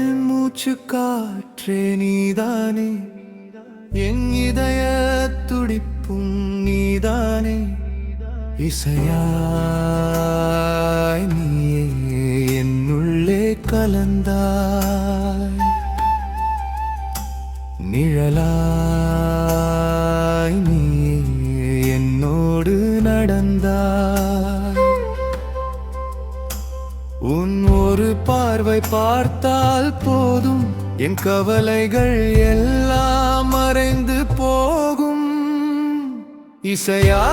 என் மூச்சு காற்றே நீதானே. என் இதய துடிப்பும் நீதானே. இசையாய் நீயே என்னுள்ளே கலந்தாய். நிழலா பார்த்தால் போதும். என் கவலைகள் எல்லாம் மறைந்து போகும். இசையா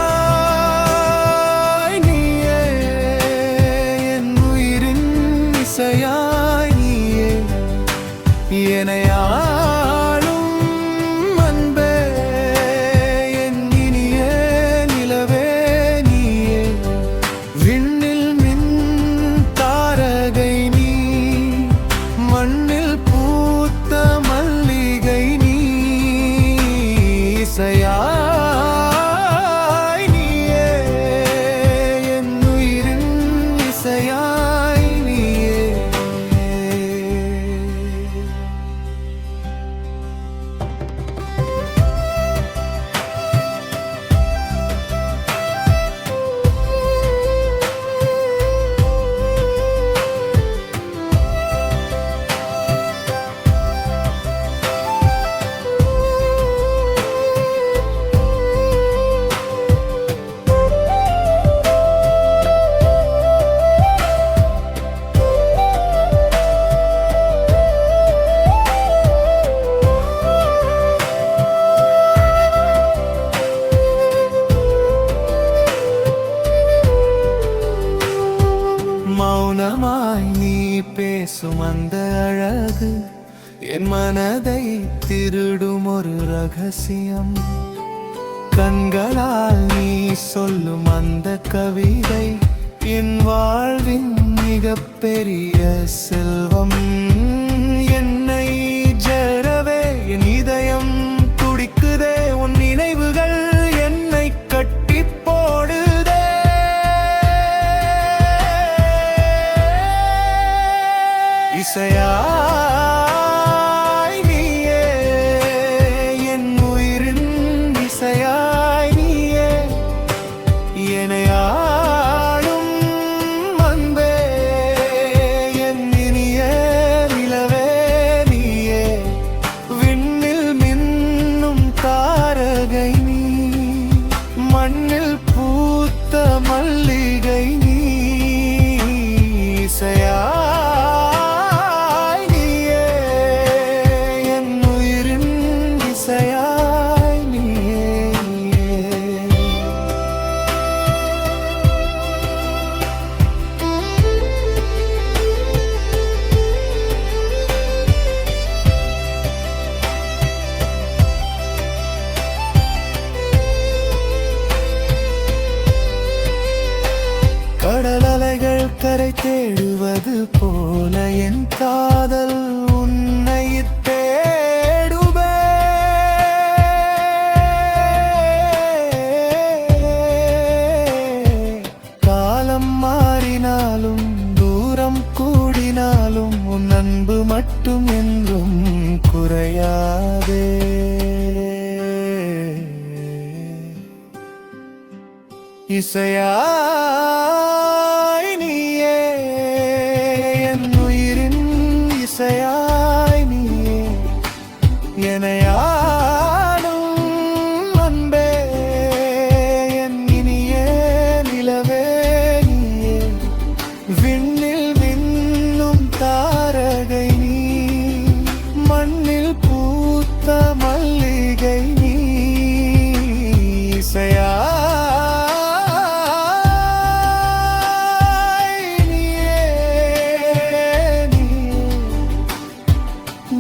மௌனமாய் நீ பேசும் அந்த அழகு என் மனதை திருடும் ஒரு ரகசியம். கண்களால் நீ சொல்லும் அந்த கவிதை என் வாழ்வின் மிகப்பெரிய செல்வம். இசையாய் கடலலைகள் கரை தேடுவது போல என் காதல் உன்னை தேடுவே. காலம் மாறினாலும் தூரம் கூடினாலும் உன் அன்பு மட்டும் என்றும் குறையாதே. இசையா நினையாடும் அன்பே என் இனிய நிலவே நீயே. விண்ணில் விண்ணும் தாரகை நீ மண்ணில் பூத்த மல்லிகை நீ. இசையா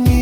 நீ